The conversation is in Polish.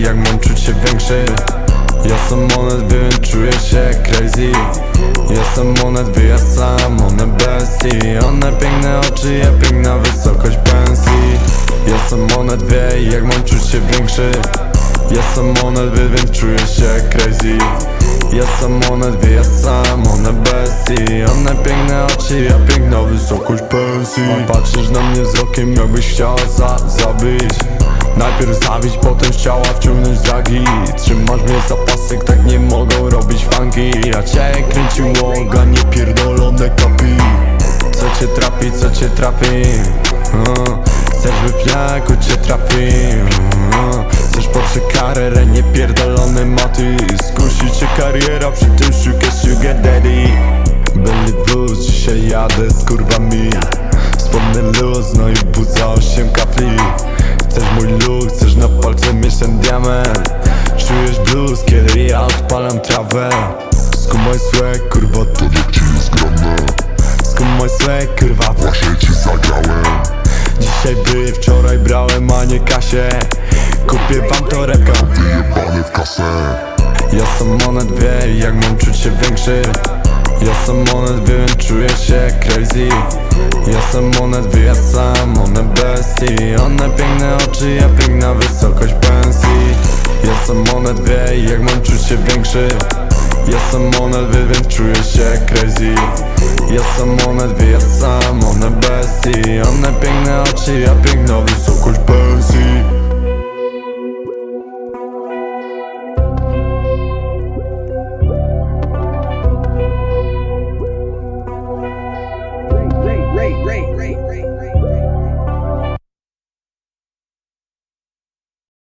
jak mam czuć się większy. Ja sam monet, więc czuję się crazy. Ja sam monet, wyjazd sam, one bestii. One piękne oczy, ja piękna wysokość pensji. Ja sam monet, wie jak mam czuć się większy. Ja sam monet, wie, więc czuję się crazy. Ja sam monet, wyjazd sam, one bestii. One piękne oczy, ja piękna wysokość pensji. Patrzysz na mnie wzrokiem, jakbyś chciała za, zabić Najpierw zabić, potem chciała wciągnąć dragi Trzymasz mnie za pasek, tak nie mogą robić funki Ja cię kręciło, nie pierdolone kapi. Co cię trapi, co cię trapi? Uh, Chcesz by piaku cię trafi? Uh, Chcesz Porsche Carrera, nie pierdolony maty Skusi cię kariera, przy tym szukasz sugar daddy. Belly blues, dzisiaj jadę z kurwami. Spodny luz, no i buza 8 kapli Chcesz mój look, chcesz na palce mieć ten diament. Czujesz blues, kiedy ja odpalam trawę. Skumaj swag, kurwa, to Jak ci jest grane, skumaj swag, kurwa właśnie ci zagrałem. Dzisiaj by, wczoraj brałem, a nie kasie. Kupię wam torebkę Wyjebane w kasę. Ja sam monet wie, jak mam czuć się większy. Ja sam monet wie, więc czuję się crazy Ja sam monet sam, one bestii. One piękne oczy, ja piękna wysokość pensji. Ja sam monet wie, jak mam czuć się większy. Ja sam monet wie, więc czuję się crazy. Ja sam monet sam, one bestii. One piękne oczy, ja piękna wysokość